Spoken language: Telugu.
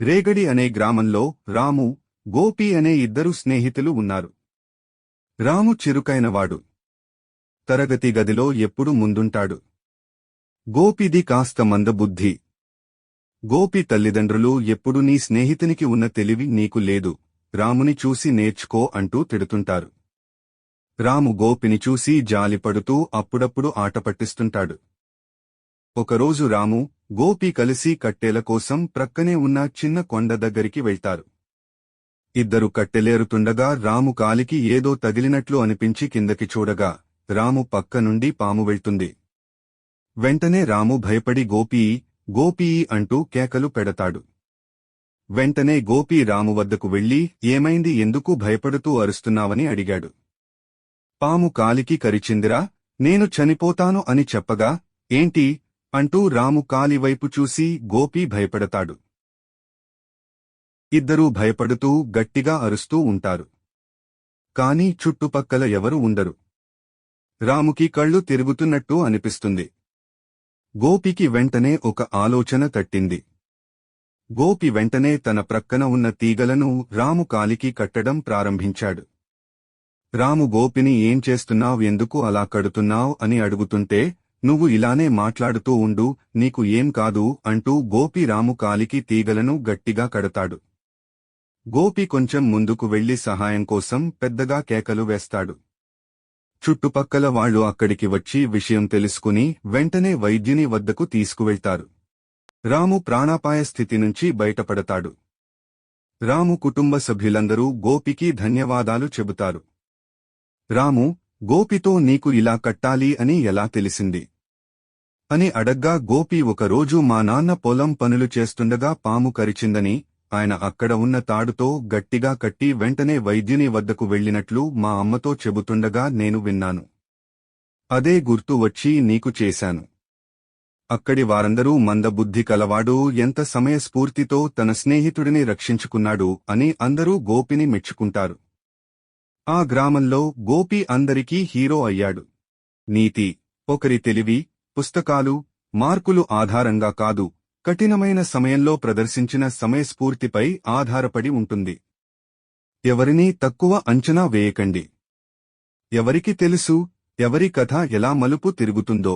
రేగడి అనే గ్రామంలో రాము గోపి అనే ఇద్దరు స్నేహితులు ఉన్నారు. రాము చిరుకైనవాడు. తరగతి గదిలో ఎప్పుడు ముందుంటాడు. గోపిది కాస్త మందబుద్ధి. గోపి తల్లిదండ్రులు ఎప్పుడు నీ స్నేహితునికి ఉన్న తెలివి నీకు లేదు. రాముని చూసి నేర్చుకో అంటూ తిడుతుంటారు. రాము గోపిని చూసి జాలిపడుతూ అప్పుడప్పుడు ఆట పట్టిస్తుంటాడు. ఒకరోజు రాము గోపి కలిసి కట్టెల కోసం ప్రక్కనే ఉన్న చిన్న కొండ దగ్గరికి వెళ్తారు. ఇద్దరు కట్టెలేరుతుండగా రాము కాలికి ఏదో తగిలినట్లు అనిపించి కిందకి చూడగా రాము పక్క నుండి పాము వెళ్తుంది. వెంటనే రాము భయపడి గోపీ గోపీ అంటూ కేకలు పెడతాడు. వెంటనే గోపి రాము వద్దకు వెళ్ళి ఏమైంది ఎందుకు భయపడుతూ అరుస్తున్నావని అడిగాడు. పాము కాలికి కరిచిందిరా నేను చనిపోతాను అని చెప్పగా ఏంటి అంటూ రాము కాలివైపు చూసి గోపి భయపడతాడు. ఇద్దరూ భయపడుతూ గట్టిగా అరుస్తూ ఉంటారు. కాని చుట్టుపక్కల ఎవరు ఉండరు. రాముకి కళ్ళు తిరుగుతున్నట్టు అనిపిస్తుంది. గోపికి వెంటనే ఒక ఆలోచన తట్టింది. గోపి వెంటనే తన ప్రక్కన ఉన్న తీగలను రాము కాలికి కట్టడం ప్రారంభించాడు. రాము గోపిని ఏం చేస్తున్నావు ఎందుకు అలా కడుతున్నావ్ అని అడుగుతుంటే నువ్వు ఇలానే మాట్లాడుతూ ఉండు నీకు ఏం కాదు అంటూ గోపి రాము కాలికి తీగలను గట్టిగా కడతాడు. గోపి కొంచెం ముందుకు వెళ్ళి సహాయం కోసం పెద్దగా కేకలు వేస్తాడు. చుట్టుపక్కల వాళ్ళు అక్కడికి వచ్చి విషయం తెలుసుకుని వెంటనే వైద్యుని వద్దకు తీసుకువెళ్తారు. రాము ప్రాణాపాయ స్థితి నుంచి బయటపడతాడు. రాము కుటుంబ సభ్యులందరూ గోపికి ధన్యవాదాలు చెబుతారు. రాము గోపితో నీకు ఇలా కట్టాలి అని ఎలా తెలిసింది? అని అడగ్గా గోపి ఒకరోజు మా నాన్న పొలం పనులు చేస్తుండగా పాము కరిచిందని ఆయన అక్కడ ఉన్న తాడుతో గట్టిగా కట్టి వెంటనే వైద్యుని వద్దకు వెళ్ళినట్లు మా అమ్మతో చెబుతుండగా నేను విన్నాను. అదే గుర్తు వచ్చి నీకు చేశాను. అక్కడి వారందరూ మందబుద్ధి కలవాడు ఎంత సమయస్ఫూర్తితో తన స్నేహితుడిని రక్షించుకున్నాడు అని అందరూ గోపిని మెచ్చుకుంటారు. ఆ గ్రామంలో గోపి అందరికీ హీరో అయ్యాడు. నీతి ఒకరి తెలివి పుస్తకాలు మార్కులు ఆధారంగా కాదు కఠినమైన సమయంలో ప్రదర్శించిన సమయస్ఫూర్తిపై ఆధారపడి ఉంటుంది. ఎవరినీ తక్కువ అంచనా వేయకండి. ఎవరికి తెలుసు ఎవరి కథ ఎలా మలుపు తిరుగుతుందో.